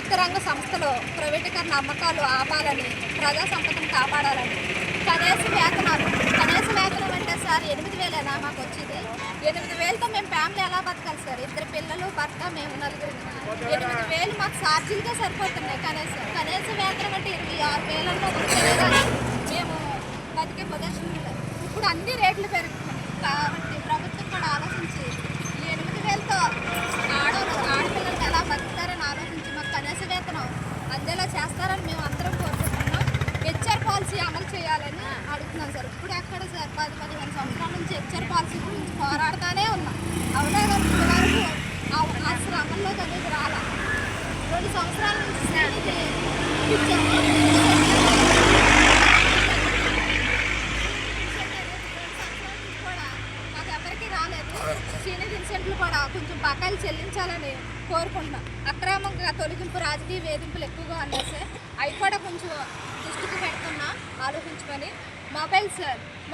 ప్రభుత్వ రంగ సంస్థలో ప్రైవేటీకరణ అమ్మకాలు ఆపాలని ప్రజా సంపదను కాపాడాలని. కనీస వేతనాలు కనీస వేతనం అంటే సార్ ఎనిమిది వేలేనా మాకు వచ్చింది? ఎనిమిది వేలతో మేము ఫ్యామిలీ ఎలా బతకాలి సార్? ఇద్దరు పిల్లలు భర్త మేము నలుగురు. ఎనిమిది వేలు మాకు ఛార్జీలుగా సరిపోతున్నాయి కనీసం. కనీస వేతనం అంటే ఇరవై ఆరు వేలల్లో మేము బతికే పొజిషన్ ఇప్పుడు అన్ని రేట్లు పెరుగుతున్నాయి. కాబట్టి ప్రభుత్వం కూడా ఆలోచించి ఈ ఎనిమిది వేలతో ఆడవాళ్ళు ఆడపిల్లలు ఎలా బతుకుతారని ఆలోచించి మాకు కనీస వేతనం అందేలా చేస్తారని మేము అందరం కోరుకుంటున్నాం హెచ్ఆర్ పాలసీ అమలు చేయాలని అడుగుతున్నాం సార్. ఇప్పుడు ఎక్కడ సార్? పది పదిహేను సంవత్సరాల నుంచి హెచ్ఆర్ పాలసీ గురించి పోరాడుతూనే ఉన్నాం. అవునా కానీ ఇప్పటి వరకు అసలు అమల్లోకి అనేది రాలా. రెండు సంవత్సరాల నుంచి కూడా రాలేదు. ఇన్సెంట్లు కూడా కొంచెం బకాయిలు చెల్లించాలని కోరుకుంటున్నాం. అక్రమంగా తొలగింపు రాజకీయ వేధింపులు ఎక్కువగా ఉన్నాయి అవి కూడా కొంచెం దృష్టికి పెడుతున్నా ఆలోచించుకొని. మొబైల్స్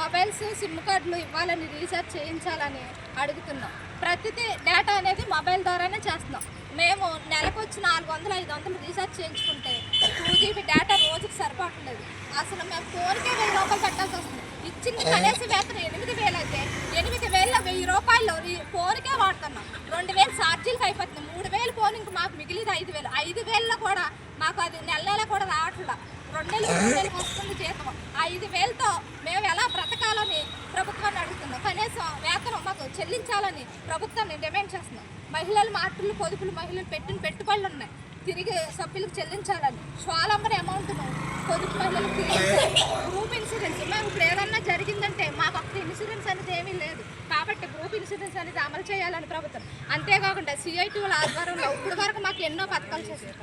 మొబైల్స్ సిమ్ కార్డులు ఇవ్వాలని రీఛార్జ్ చేయించాలని అడుగుతున్నాం. ప్రతిదీ డేటా అనేది మొబైల్ ద్వారానే చేస్తున్నాం. మేము నెలకు వచ్చి నాలుగు వందలు ఐదు వందలు రీఛార్జ్ చేయించుకుంటే టూ జీబీ డేటా రోజుకి సరిపోవట్లేదు అసలు మేము ఫోన్కే వెయ్యి రూపాయలు పెట్టాల్సి వస్తుంది. ఇచ్చింది కనీస వేతనం ఎనిమిది వేలు అయితే ఎనిమిది వేల వెయ్యి రూపాయలు ఫోన్కే వాడుతున్నాం. రెండు వేలు ఛార్జీలకు అయిపోతుంది మూడు వేలు ఫోన్ ఇంక మాకు మిగిలింది ఐదు వేలు. ఐదు వేలలో కూడా మాకు అది నెల కూడా రావట్లేదు రెండు నెలలు మూడు నెలలకు వస్తుంది జీతం. ఐదు వేలతో మేము ఎలా బ్రతకాలని ప్రభుత్వాన్ని అడుగుతున్నాం. కనీసం వేతనం మాకు చెల్లించాలని ప్రభుత్వాన్ని డిమాండ్ చేస్తున్నాం. మహిళలు మాటలు పొదుపులు మహిళలు పెట్టిన పెట్టుబడులు ఉన్నాయి. తిరిగి సభ్యులకు చెల్లించాలని స్వాలంబన అమౌంట్ను పొదుపు మహిళలకు తిరిగి గ్రూప్ ఇన్సూరెన్స్. మేము ఇప్పుడు ఏదన్నా జరిగిందంటే మాకు ఒక్క ఇన్సూరెన్స్ అనేది ఏమీ లేదు. కాబట్టి గ్రూప్ ఇన్సూరెన్స్ అనేది అమలు చేయాలని ప్రభుత్వం. అంతేకాకుండా సిఐటి వాళ్ళ ఆధ్వర్యంలో ఇప్పుడు వరకు మాకు ఎన్నో పథకాలు చేశారు.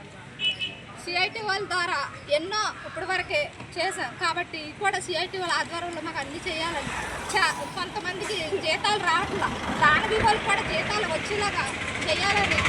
సిఐటి వాళ్ళ ద్వారా ఎన్నో ఇప్పటివరకే చేశాం. కాబట్టి కూడా సిఐటి వాళ్ళ ఆధ్వర్యంలో మాకు అన్ని చేయాలని కొంతమందికి జీతాలు రావట్లా. దాని వాళ్ళకి కూడా జీతాలు వచ్చేలాగా చేయాలని